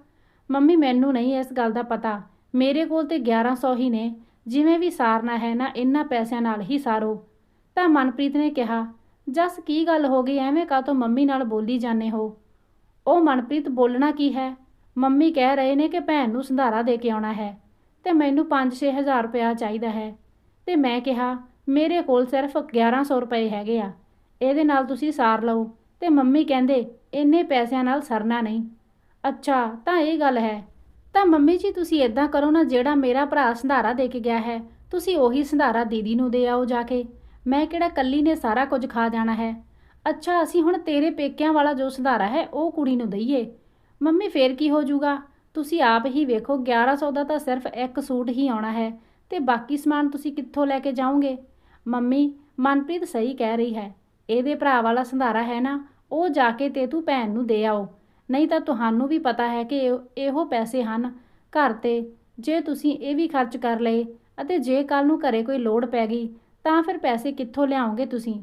ਮੰਮੀ, ਮੈਨੂੰ ਨਹੀਂ ਇਸ ਗੱਲ ਦਾ ਪਤਾ। ਮੇਰੇ ਕੋਲ ਤੇ 1100 ਹੀ ਨੇ। ਜਿਵੇਂ ਵੀ ਸਾਰਨਾ ਹੈ ਨਾ ਇੰਨਾ ਪੈਸਿਆਂ ਨਾਲ ਹੀ ਸਾਰੋ। ਤਾਂ ਮਨਪ੍ਰੀਤ ਨੇ ਕਿਹਾ, ਜਸ, ਕੀ ਗੱਲ ਹੋ ਗਈ? ਐਵੇਂ ਕਾਹਤੋਂ ਮੰਮੀ ਨਾਲ ਬੋਲੀ ਜਾਂਦੇ ਹੋ? ਉਹ ਮਨਪ੍ਰੀਤ, ਬੋਲਣਾ ਕੀ ਹੈ? ਮੰਮੀ ਕਹਿ ਰਹੇ ਨੇ ਕਿ ਭੈਣ ਨੂੰ ਸੰਧਾਰਾ ਦੇ ਕੇ ਆਉਣਾ ਹੈ ਤੇ ਮੈਨੂੰ 5-6 ਹਜ਼ਾਰ ਰੁਪਇਆ ਚਾਹੀਦਾ ਹੈ। ਤੇ ਮੈਂ ਕਿਹਾ, ਮੇਰੇ ਕੋਲ ਸਿਰਫ 1100 ਰੁਪਏ ਹੈਗੇ ਆ। ਇਹਦੇ ਨਾਲ ਤੁਸੀਂ ਸਾਰ ਲਓ। ਤੇ ਮੰਮੀ ਕਹਿੰਦੇ, ਇੰਨੇ ਪੈਸਿਆਂ ਨਾਲ ਸਰਨਾ ਨਹੀਂ। ਅੱਛਾ, ਤਾਂ ਇਹ ਗੱਲ ਹੈ। ਤਾਂ ਮੰਮੀ ਜੀ, ਤੁਸੀਂ ਇਦਾਂ ਕਰੋ ਨਾ, ਜਿਹੜਾ ਮੇਰਾ ਭਰਾ ਸੰਧਾਰਾ ਦੇ ਕੇ ਗਿਆ ਹੈ, ਤੁਸੀਂ ਉਹੀ ਸੰਧਾਰਾ ਦੀਦੀ ਨੂੰ ਦੇ ਆਓ ਜਾ ਕੇ। ਮੈਂ ਕਿਹੜਾ ਕੱਲੀ ਨੇ ਸਾਰਾ ਕੁਝ ਖਾ ਜਾਣਾ ਹੈ। ਅੱਛਾ, ਅਸੀਂ ਹੁਣ ਤੇਰੇ ਪੇਕਿਆਂ ਵਾਲਾ ਜੋ ਸੰਧਾਰਾ ਹੈ, ਉਹ ਕੁੜੀ ਨੂੰ ਦਈਏ। ਮੰਮੀ, ਫੇਰ ਕੀ ਹੋ ਜਾਊਗਾ ਤੁਸੀਂ ਆਪ ਹੀ ਵੇਖੋ 1100 ਦਾ ਤਾਂ ਸਿਰਫ ਇੱਕ ਸੂਟ ਹੀ ਆਉਣਾ ਹੈ, ਤੇ ਬਾਕੀ ਸਮਾਨ ਤੁਸੀਂ ਕਿੱਥੋਂ ਲੈ ਕੇ ਜਾਓਗੇ? ਮੰਮੀ, ਮਨਪ੍ਰੀਤ ਸਹੀ ਕਹਿ ਰਹੀ ਹੈ, ਇਹਦੇ ਭਰਾ ਵਾਲਾ ਸੰਧਾਰਾ ਹੈ ਨਾ ਉਹ ਜਾ ਕੇ ਤੇ ਤੂੰ ਭੈਣ ਨੂੰ ਦੇ ਆਓ। ਨਹੀਂ ਤਾਂ ਤੁਹਾਨੂੰ ਵੀ ਪਤਾ ਹੈ ਕਿ ਇਹ- ਇਹੋ ਪੈਸੇ ਹਨ ਘਰ ਤੇ। ਜੇ ਤੁਸੀਂ ਇਹ ਵੀ ਖਰਚ ਕਰ ਲਏ ਅਤੇ ਜੇ ਕੱਲ ਨੂੰ ਘਰੇ ਕੋਈ ਲੋੜ ਪੈ ਗਈ, ਤਾਂ ਫਿਰ ਪੈਸੇ ਕਿੱਥੋਂ ਲਿਆਓਗੇ ਤੁਸੀਂ?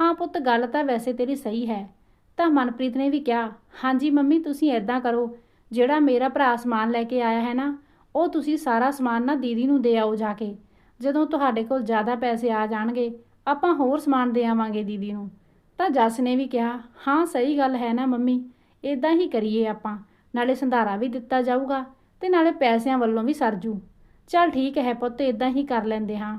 ਹਾਂ ਪੁੱਤ, ਗੱਲ ਤਾਂ ਵੈਸੇ ਤੇਰੀ ਸਹੀ ਹੈ। ਤਾਂ ਮਨਪ੍ਰੀਤ ਨੇ ਵੀ ਕਿਹਾ, ਹਾਂਜੀ ਮੰਮੀ, ਤੁਸੀਂ ਐਦਾਂ ਕਰੋ। ਜਿਹੜਾ ਮੇਰਾ ਭਰਾ ਸਮਾਨ ਲੈ ਕੇ ਆਇਆ ਹੈ ਨਾ, ਉਹ ਤੁਸੀਂ ਸਾਰਾ ਸਮਾਨ ਨਾ ਦੀਦੀ ਨੂੰ ਦੇ ਆਓ ਜਾ ਕੇ। ਜਦੋਂ ਤੁਹਾਡੇ ਕੋਲ ਜ਼ਿਆਦਾ ਪੈਸੇ ਆ ਜਾਣਗੇ, ਆਪਾਂ ਹੋਰ ਸਮਾਨ ਦੇ ਆਵਾਂਗੇ ਦੀਦੀ ਨੂੰ। ਤਾਂ ਜੱਸ ਨੇ ਵੀ ਕਿਹਾ, ਹਾਂ, ਸਹੀ ਗੱਲ ਹੈ ਨਾ ਮੰਮੀ ਇਦਾਂ ਹੀ ਕਰੀਏ ਆਪਾਂ, ਨਾਲੇ ਸੰਧਾਰਾ ਵੀ ਦਿੱਤਾ ਜਾਊਗਾ ਤੇ ਨਾਲੇ ਪੈਸਿਆਂ ਵੱਲੋਂ ਵੀ ਸਰਜੂ ਚਲ ਠੀਕ ਹੈ ਪੁੱਤ ਇਦਾਂ ਹੀ ਕਰ ਲੈਂਦੇ ਹਾਂ।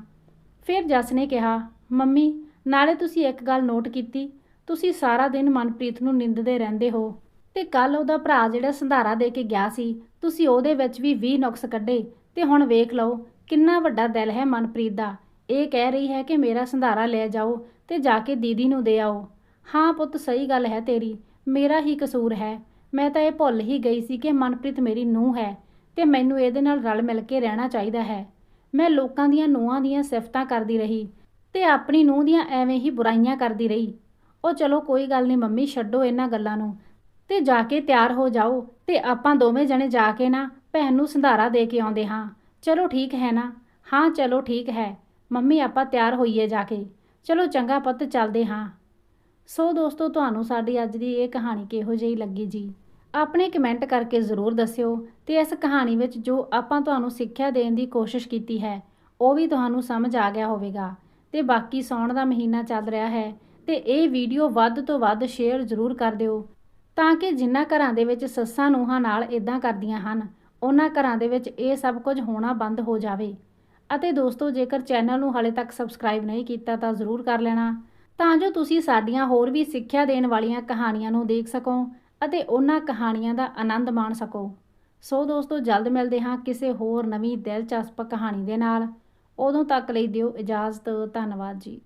ਫਿਰ ਜੱਸ ਨੇ ਕਿਹਾ, ਮੰਮੀ, ਨਾਲੇ ਤੁਸੀਂ ਇੱਕ ਗੱਲ ਨੋਟ ਕੀਤੀ, ਤੁਸੀਂ ਸਾਰਾ ਦਿਨ ਮਨਪ੍ਰੀਤ ਨੂੰ ਨਿੰਦਦੇ ਰਹਿੰਦੇ ਹੋ ਤੇ ਕੱਲ ਉਹਦਾ ਭਰਾ ਜਿਹੜਾ ਸੰਧਾਰਾ ਦੇ ਕੇ ਗਿਆ ਸੀ, ਤੁਸੀਂ ਉਹਦੇ ਵਿੱਚ ਵੀ 20 ਨੁਕਸ ਕੱਢੇ ਤੇ ਹੁਣ ਵੇਖ ਲਓ, ਕਿੰਨਾ ਵੱਡਾ ਦਿਲ ਹੈ ਮਨਪ੍ਰੀਤ ਦਾ। ਇਹ ਕਹਿ ਰਹੀ ਹੈ ਕਿ ਮੇਰਾ ਸੰਧਾਰਾ ਲੈ ਜਾਓ ਤੇ ਜਾ ਕੇ ਦੀਦੀ ਨੂੰ ਦੇ ਆਓ। ਹਾਂ ਪੁੱਤ, ਸਹੀ ਗੱਲ ਹੈ ਤੇਰੀ, ਮੇਰਾ ਹੀ ਕਸੂਰ ਹੈ। ਮੈਂ ਤਾਂ ਇਹ ਭੁੱਲ ਹੀ ਗਈ ਸੀ ਕਿ ਮਨਪ੍ਰੀਤ ਮੇਰੀ ਨੂੰਹ ਹੈ ਤੇ ਮੈਨੂੰ ਇਹਦੇ ਨਾਲ ਰਲ ਮਿਲ ਕੇ ਰਹਿਣਾ ਚਾਹੀਦਾ ਹੈ। ਮੈਂ ਲੋਕਾਂ ਦੀਆਂ ਨੂੰਹਾਂ ਦੀਆਂ ਸਿਫਤਾਂ ਕਰਦੀ ਰਹੀ ਤੇ ਆਪਣੀ ਨੂੰਹ ਦੀਆਂ ਐਵੇਂ ਹੀ ਬੁਰਾਈਆਂ ਕਰਦੀ ਰਹੀ। ਉਹ ਚਲੋ ਕੋਈ ਗੱਲ ਨਹੀਂ ਮੰਮੀ, ਛੱਡੋ ਇਹਨਾਂ ਗੱਲਾਂ ਨੂੰ ਤੇ ਜਾ ਕੇ ਤਿਆਰ ਹੋ ਜਾਓ ਤੇ ਆਪਾਂ ਦੋਵੇਂ ਜਣੇ ਜਾ ਕੇ ਨਾ ਭੈਣ ਨੂੰ ਸੰਧਾਰਾ ਦੇ ਕੇ ਆਉਂਦੇ ਹਾਂ। ਚਲੋ ਠੀਕ ਹੈ ਨਾ? ਹਾਂ, ਚਲੋ ਠੀਕ ਹੈ। ਮੰਮੀ, ਆਪਾਂ ਤਿਆਰ ਹੋਈਏ ਜਾ ਕੇ। ਚਲੋ ਚੰਗਾ ਪੁੱਤ, ਚੱਲਦੇ ਹਾਂ। ਸੋ ਦੋਸਤੋ, ਤੁਹਾਨੂੰ ਸਾਡੀ ਅੱਜ ਦੀ ਇਹ ਕਹਾਣੀ ਕਿਹੋ ਜਿਹੀ ਲੱਗੀ ਜੀ? ਆਪਣੇ ਕਮੈਂਟ ਕਰਕੇ ਜ਼ਰੂਰ ਦੱਸਿਓ ਤੇ ਇਸ ਕਹਾਣੀ ਵਿੱਚ ਜੋ ਆਪਾਂ ਤੁਹਾਨੂੰ ਸਿੱਖਿਆ ਦੇਣ ਦੀ ਕੋਸ਼ਿਸ਼ ਕੀਤੀ ਹੈ, ਉਹ ਵੀ ਤੁਹਾਨੂੰ ਸਮਝ ਆ ਗਿਆ ਹੋਵੇਗਾ। ਤੇ ਬਾਕੀ ਸੌਣ ਦਾ ਮਹੀਨਾ ਚੱਲ ਰਿਹਾ ਹੈ ਤੇ ਇਹ ਵੀਡੀਓ ਵੱਧ ਤੋਂ ਵੱਧ ਸ਼ੇਅਰ ਜ਼ਰੂਰ ਕਰ ਦਿਓ, ਤਾਂ ਕਿ ਜਿਨ੍ਹਾਂ ਘਰਾਂ ਦੇ ਵਿੱਚ ਸੱਸਾਂ ਨੂੰਹਾਂ ਨਾਲ ਇਦਾਂ ਕਰਦੀਆਂ ਹਨ, ਉਹਨਾਂ ਘਰਾਂ ਦੇ ਵਿੱਚ ਇਹ ਸਭ ਕੁਝ ਹੋਣਾ ਬੰਦ ਹੋ ਜਾਵੇ। ਅਤੇ ਦੋਸਤੋ, ਜੇਕਰ ਚੈਨਲ ਨੂੰ ਹਾਲੇ ਤੱਕ ਸਬਸਕ੍ਰਾਈਬ ਨਹੀਂ ਕੀਤਾ, ਤਾਂ ਜ਼ਰੂਰ ਕਰ ਲੈਣਾ। ਤਾਂ ਜੋ ਤੁਸੀਂ ਸਾਡੀਆਂ ਹੋਰ ਵੀ ਸਿੱਖਿਆ ਦੇਣ ਵਾਲੀਆਂ ਕਹਾਣੀਆਂ ਨੂੰ ਦੇਖ ਸਕੋ ਅਤੇ ਉਹਨਾਂ ਕਹਾਣੀਆਂ ਦਾ ਆਨੰਦ ਮਾਣ ਸਕੋ। ਸੋ ਦੋਸਤੋ, ਜਲਦ ਮਿਲਦੇ ਹਾਂ ਕਿਸੇ ਹੋਰ ਨਵੀਂ ਦਿਲਚਸਪ ਕਹਾਣੀ ਦੇ ਨਾਲ। ਉਦੋਂ ਤੱਕ ਲਈ ਦਿਓ ਇਜਾਜ਼ਤ। ਧੰਨਵਾਦ ਜੀ।